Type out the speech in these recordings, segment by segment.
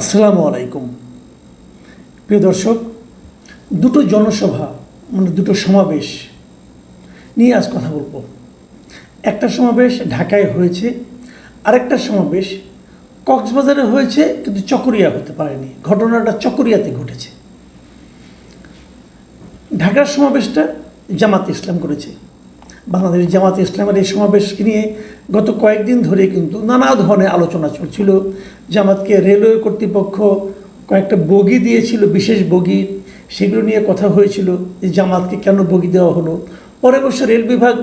আসসালামু আলাইকুম। প্রিয় দর্শক, দুটো জনসভা মানে দুটো সমাবেশ নিয়ে আজ কথা বলব। একটা সমাবেশ ঢাকায় হয়েছে, আরেকটা সমাবেশ কক্সবাজারে হয়েছে, কিন্তু চকরিয়া হতে পারেনি। ঘটনাটা চকরিয়াতে ঘটেছে। ঢাকার সমাবেশটা জামাত ইসলাম করেছে। বাংলাদেশ জামাত ইসলামের এই সমাবেশকে নিয়ে গত কয়েকদিন ধরে কিন্তু নানা ধরনের আলোচনা চলছিল। জামাতকে রেলওয়ে কর্তৃপক্ষ কয়েকটা বগি দিয়েছিল, বিশেষ বগি। সেগুলো নিয়ে কথা হয়েছিল যে জামাতকে কেন বগি দেওয়া হলো। পরে অবশ্য রেল বিভাগ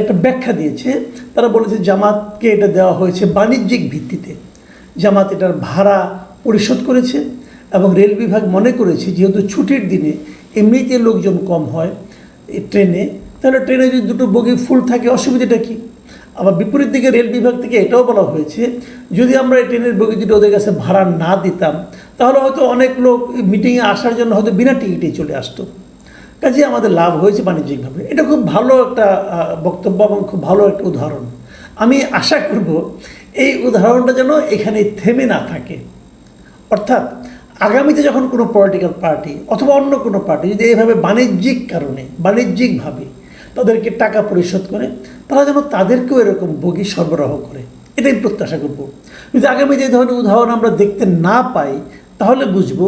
একটা ব্যাখ্যা দিয়েছে। তারা বলেছে জামাতকে এটা দেওয়া হয়েছে বাণিজ্যিক ভিত্তিতে। জামাত এটার ভাড়া পরিশোধ করেছে এবং রেল বিভাগ মনে করেছে যেহেতু ছুটির দিনে এমনিতে লোকজন কম হয় ট্রেনে, তাহলে ট্রেনে যদি দুটো বগি ফুল থাকে, অসুবিধাটা কী? আবার বিপরীত দিকে রেল বিভাগ থেকে এটাও বলা হয়েছে, যদি আমরা এই ট্রেনের বগি দুটো ওদের কাছে ভাড়া না দিতাম, তাহলে হয়তো অনেক লোক মিটিংয়ে আসার জন্য হয়তো বিনা টিকিটেই চলে আসতো। কাজে আমাদের লাভ হয়েছে বাণিজ্যিকভাবে। এটা খুব ভালো একটা বক্তব্য এবং খুব ভালো একটা উদাহরণ। আমি আশা করব এই উদাহরণটা যেন এখানে থেমে না থাকে। অর্থাৎ আগামীতে যখন কোনো পলিটিক্যাল পার্টি অথবা অন্য কোনো পার্টি যদি এইভাবে বাণিজ্যিক কারণে, বাণিজ্যিকভাবে তাদেরকে টাকা পরিশোধ করে, তারা যেন তাদেরকেও এরকম বগি সরবরাহ করে। এটাই প্রত্যাশা করব। যদি আগামী যে ধরনের উদাহরণ আমরা দেখতে না পাই, তাহলে বুঝব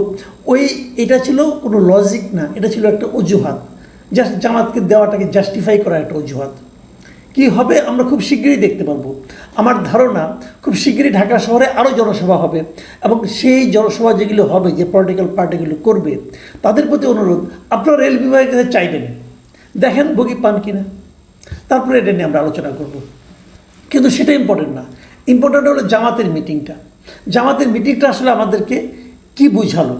ওই এটা ছিল কোনো লজিক না, এটা ছিল একটা অজুহাত। জাস্ট জামাতকে দেওয়াটাকে জাস্টিফাই করা একটা অজুহাত। কি হবে আমরা খুব শীঘ্রই দেখতে পারব। আমার ধারণা খুব শীঘ্রই ঢাকা শহরে আরও জনসভা হবে এবং সেই জনসভা যেগুলো হবে, যে পলিটিক্যাল পার্টিগুলো করবে, তাদের প্রতি অনুরোধ, আপনারা রেল বিভাগের কাছে চাইবেন। দেখেন বগি পান কিনা। তারপরে এটা নিয়ে আমরা আলোচনা করব। কিন্তু সেটা ইম্পর্টেন্ট না। ইম্পর্টেন্ট হলো জামাতের মিটিংটা জামাতের মিটিংটা আসলে আমাদেরকে কি বুঝালো?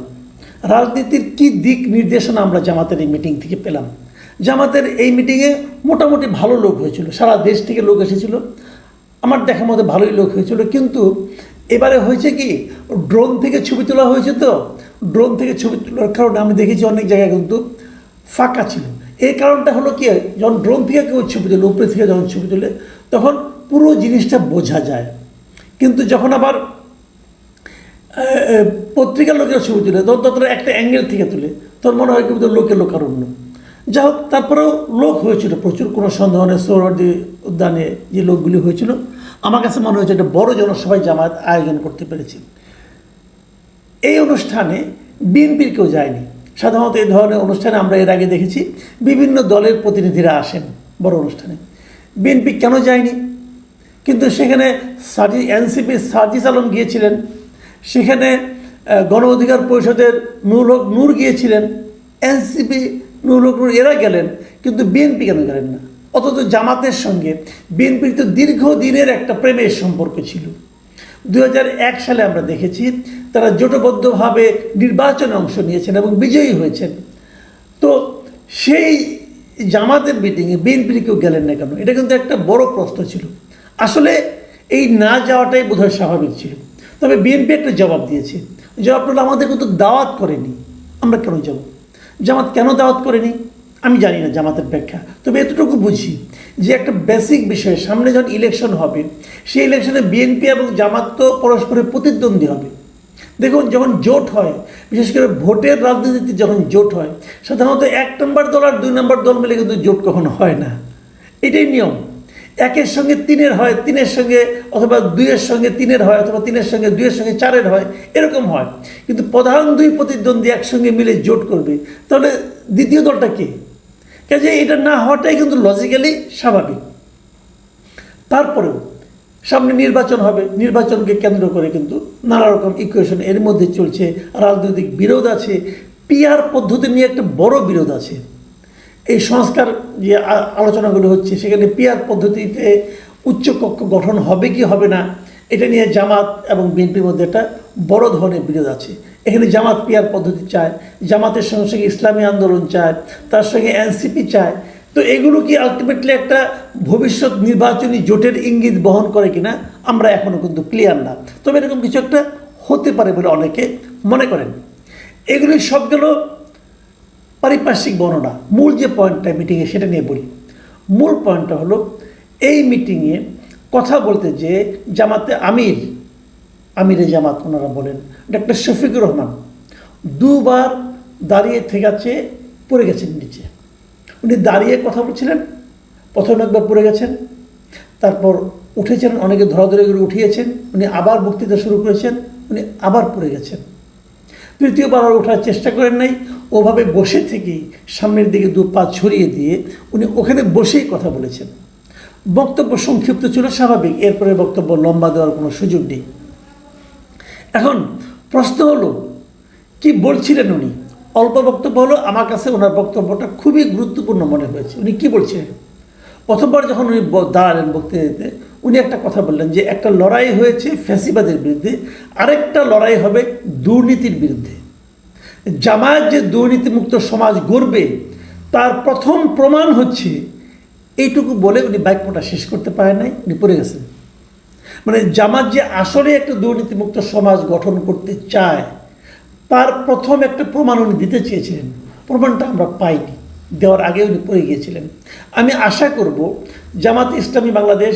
রাজনীতির কি দিক নির্দেশনা আমরা জামাতের এই মিটিং থেকে পেলাম? জামাতের এই মিটিংয়ে মোটামুটি ভালো লোক হয়েছিল। সারা দেশ থেকে লোক এসেছিল। আমার দেখার মধ্যে ভালোই লোক হয়েছিল। কিন্তু এবারে হয়েছে কি ড্রোন থেকে ছবি তোলা হয়েছে তো। ড্রোন থেকে ছবি তোলার কারণে আমি দেখেছি অনেক জায়গায় কিন্তু ফাঁকা ছিল। এই কারণটা হলো কি যখন ড্রোন থেকে কেউ ছবি তোলে, উপরে থেকে যখন ছবি তোলে, তখন পুরো জিনিসটা বোঝা যায়। কিন্তু যখন আবার পত্রিকার লোকের ছবি তুলে, তখন ততটা একটা অ্যাঙ্গেল থেকে তুলে। তোর মনে হয় কিন্তু লোকে লোকারণ্য। যা হোক, তারপরেও লোক হয়েছিল, প্রচুর কোনো সন্দেহ নেই সৌরদি উদ্যানে যে লোকগুলি হয়েছিল। আমার কাছে মনে হয়েছে একটা বড় জনসভায় জামায়াত আয়োজন করতে পেরেছে। এই অনুষ্ঠানে বিএনপির কেউ যায়নি। সাধারণত এই ধরনের অনুষ্ঠানে আমরা এর আগে দেখেছি বিভিন্ন দলের প্রতিনিধিরা আসেন বড় অনুষ্ঠানে। বিএনপি কেন যায়নি? কিন্তু সেখানে সাজি এনসিপি সাজিস আলম গিয়েছিলেন। সেখানে গণ অধিকার পরিষদের নূর হক নূর গিয়েছিলেন। এনসিপি নূর হক নূর এরা গেলেন, কিন্তু বিএনপি কেন গেলেন না? অথচ জামাতের সঙ্গে বিএনপির তো দীর্ঘদিনের একটা প্রেমের সম্পর্ক ছিল। দু হাজার এক সালে আমরা দেখেছি তারা জোটবদ্ধভাবে নির্বাচনে অংশ নিয়েছেন এবং বিজয়ী হয়েছেন। তো সেই জামাতের মিটিংয়ে বিএনপির কেউ গেলেন না কেন? এটা কিন্তু একটা বড় প্রশ্ন ছিল। আসলে এই না যাওয়াটাই বোধহয় স্বাভাবিক ছিল। তবে বিএনপি একটা জবাব দিয়েছে জবাব হলো আমাদের কিন্তু দাওয়াত করেনি আমরা কেন যাব? জামাত কেন দাওয়াত করেনি? আমি জানি না জামাতের ব্যাখ্যা। তবে এতটুকু বুঝি যে, একটা বেসিক বিষয় সামনে যখন ইলেকশন হবে, সেই ইলেকশনে বিএনপি এবং জামাত তো পরস্পরের প্রতিদ্বন্দ্বী হবে। দেখুন, যখন জোট হয়, বিশেষ করে ভোটের রাজনীতিতে যখন জোট হয়, সাধারণত এক নম্বর দল আর দুই নম্বর দল মিলে কিন্তু জোট কখনো হয় না। এটাই নিয়ম। একের সঙ্গে তিনের হয়, তিনের সঙ্গে অথবা দুইয়ের সঙ্গে তিনের হয়, অথবা তিনের সঙ্গে দুইয়ের সঙ্গে চারের হয়, এরকম হয়। কিন্তু প্রধান দুই প্রতিদ্বন্দ্বী একসঙ্গে মিলে জোট করবে, তাহলে দ্বিতীয় দলটা কে? কাজে এটা না হওয়াটাই কিন্তু লজিক্যালি স্বাভাবিক। তারপরেও সামনে নির্বাচন হবে, নির্বাচনকে কেন্দ্র করে কিন্তু নানা রকম ইকুয়েশন এর মধ্যে চলছে, রাজনৈতিক বিরোধ আছে পিআর পদ্ধতি নিয়ে একটা বড় বিরোধ আছে। এই সংস্কার যে আলোচনাগুলো হচ্ছে, সেখানে পিআর পদ্ধতিতে উচ্চকক্ষ গঠন হবে কি হবে না, এটা নিয়ে জামাত এবং বিএনপির মধ্যে একটা বড় ধরনের বিরোধ আছে। এখানে জামাত পিআর পদ্ধতি চায়, জামাতের সঙ্গে সঙ্গে ইসলামী আন্দোলন চায়, তার সঙ্গে এনসিপি চায় তো এগুলো কি আলটিমেটলি একটা ভবিষ্যৎ নির্বাচনী জোটের ইঙ্গিত বহন করে কিনা, আমরা এখনও কিন্তু ক্লিয়ার না। তবে এরকম কিছু একটা হতে পারে বলে অনেকে মনে করেন। এগুলি সবগুলো পারিপার্শ্বিক বর্ণনা। মূল যে পয়েন্টটা মিটিংয়ে সেটা নিয়ে বলি। মূল পয়েন্টটা হলো, এই মিটিংয়ে কথা বলতে যে জামাতে আমির, আমিরে জামাত ওনারা বলেন, ডাক্তার শফিকুর রহমান দুবার দাঁড়িয়ে থেকাচ্ছে পড়ে গেছেন নিচে। উনি দাঁড়িয়ে কথা বলছিলেন, প্রথম একবার পড়ে গেছেন, তারপর উঠেছেন, অনেকে ধরাধরি করে উঠিয়েছেন, উনি আবার বক্তৃতা শুরু করেছেন, উনি আবার পড়ে গেছেন। তৃতীয়বার আর ওঠার চেষ্টা করেন নাই, ওভাবে বসে থেকেই সামনের দিকে দু পা ছড়িয়ে দিয়ে উনি ওখানে বসেই কথা বলেছেন। বক্তব্য সংক্ষিপ্ত ছিল, স্বাভাবিক, এরপরে বক্তব্য লম্বা দেওয়ার কোনো সুযোগ নেই। এখন প্রশ্ন হলো, কি বলছিলেন উনি? অল্প বক্তব্য হলো, আমার কাছে ওনার বক্তব্যটা খুবই গুরুত্বপূর্ণ মনে হয়েছে। উনি কি বলছেন? প্রথমবার যখন উনি দাঁড়ালেন বক্তৃতাতে, উনি একটা কথা বললেন যে, একটা লড়াই হয়েছে ফ্যাসিবাদের বিরুদ্ধে, আরেকটা লড়াই হবে দুর্নীতির বিরুদ্ধে। জামায়াত যে দুর্নীতিমুক্ত সমাজ গড়বে, তার প্রথম প্রমাণ হচ্ছে, এইটুকু বলে উনি বাক্যটা শেষ করতে পারেন নাই, উনি পড়ে গেছেন। মানে জামাত যে আসলে একটা দুর্নীতিমুক্ত সমাজ গঠন করতে চায় তার প্রথম একটা প্রমাণ উনি দিতে চেয়েছিলেন। প্রমাণটা আমরা পাইনি। দেওয়ার আগে উনি পড়ে গিয়েছিলেন। আমি আশা করব জামাত ইসলামী বাংলাদেশ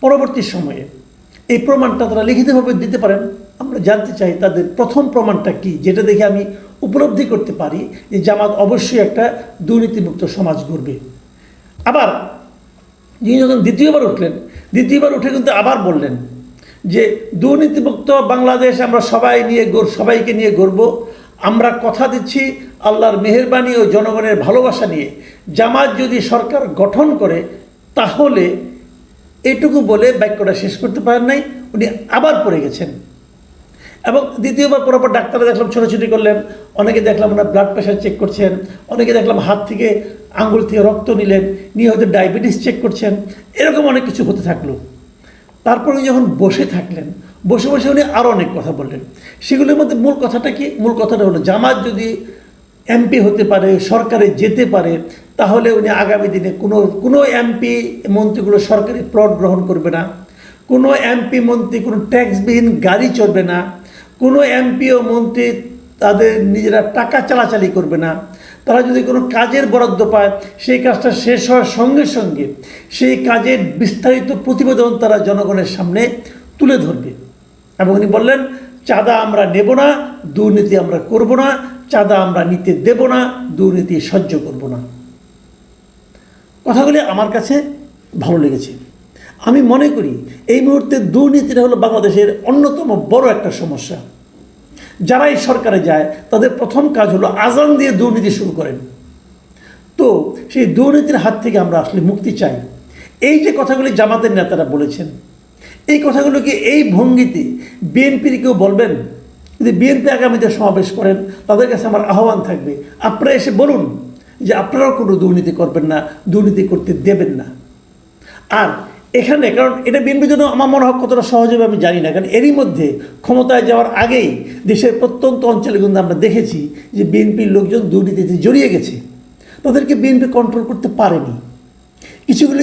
পরবর্তী সময়ে এই প্রমাণটা তারা লিখিতভাবে দিতে পারেন। আমরা জানতে চাই তাদের প্রথম প্রমাণটা কি, যেটা দেখে আমি উপলব্ধি করতে পারি যে জামাত অবশ্যই একটা দুর্নীতিমুক্ত সমাজ গড়বে। আবার যিনি যখন দ্বিতীয়বার উঠলেন, দ্বিতীয়বার উঠে কিন্তু আবার বললেন যে দুর্নীতিমুক্ত বাংলাদেশ আমরা সবাই নিয়ে সবাইকে নিয়ে গড়ব আমরা কথা দিচ্ছি আল্লাহর মেহেরবানি ও জনগণের ভালোবাসা নিয়ে। জামাত যদি সরকার গঠন করে, তাহলে এটুকু বলে বাক্যটা শেষ করতে পারেন নাই, উনি আবার পড়ে গেছেন। এবং দ্বিতীয়বার পর পর ডাক্তারা দেখলাম, ছোটাছুটি করলেন, অনেকে দেখলাম ওনার ব্লাড প্রেশার চেক করছেন, অনেকে দেখলাম হাত থেকে আঙ্গুল থেকে রক্ত নিলেন নিয়ে হয়তো ডায়াবেটিস চেক করছেন, এরকম অনেক কিছু হতে থাকল। তারপরে যখন বসে থাকলেন, বসে বসে উনি আরও অনেক কথা বললেন। সেগুলোর মধ্যে মূল কথাটা কি? মূল কথাটা হলো, জামাত যদি এমপি হতে পারে, সরকারে যেতে পারে, তাহলে উনি আগামী দিনে কোনো কোনো এমপি মন্ত্রীগুলো সরকারি প্লট গ্রহণ করবে না। কোনো এমপি মন্ত্রী কোনো ট্যাক্সবিহীন গাড়ি চলবে না। কোনো এমপি ও মন্ত্রী তাদের নিজেরা টাকা চালাচালি করবে না। তারা যদি কোনো কাজের বরাদ্দ পায়, সেই কাজটা শেষ হওয়ার সঙ্গে সঙ্গে সেই কাজের বিস্তারিত প্রতিবেদন তারা জনগণের সামনে তুলে ধরবে। এবং উনি বললেন, চাঁদা আমরা নেব না, দুর্নীতি আমরা করব না, চাঁদা আমরা নিতে দেব না, দুর্নীতি সহ্য করব না। কথাগুলি আমার কাছে ভালো লেগেছে। আমি মনে করি এই মুহূর্তে দুর্নীতিটা হলো বাংলাদেশের অন্যতম বড় একটা সমস্যা। যারাই সরকারে যায়, তাদের প্রথম কাজ হলো আজান দিয়ে দুর্নীতি শুরু করেন। তো সেই দুর্নীতির হাত থেকে আমরা আসলে মুক্তি চাই। এই যে কথাগুলি জামাতের নেতারা বলেছেন, এই কথাগুলোকে এই ভঙ্গিতে বিএনপির কেউ বলবেন? যদি বিএনপি আগামীতে সমাবেশ করেন, তাদের কাছে আমার আহ্বান থাকবে, আপনারা এসে বলুন যে আপনারাও কোনো দুর্নীতি করবেন না, দুর্নীতি করতে দেবেন না। আর এখানে, কারণ এটা বিএনপির জন্য আমার মনে হয় কতটা সহজ হবে আমি জানি না, কারণ এরই মধ্যে ক্ষমতায় যাওয়ার আগেই দেশের প্রত্যন্ত অঞ্চলে কিন্তু আমরা দেখেছি যে বিএনপির লোকজন দুর্নীতিতে জড়িয়ে গেছে। তাদেরকে বিএনপি কন্ট্রোল করতে পারেনি। কিছুগুলো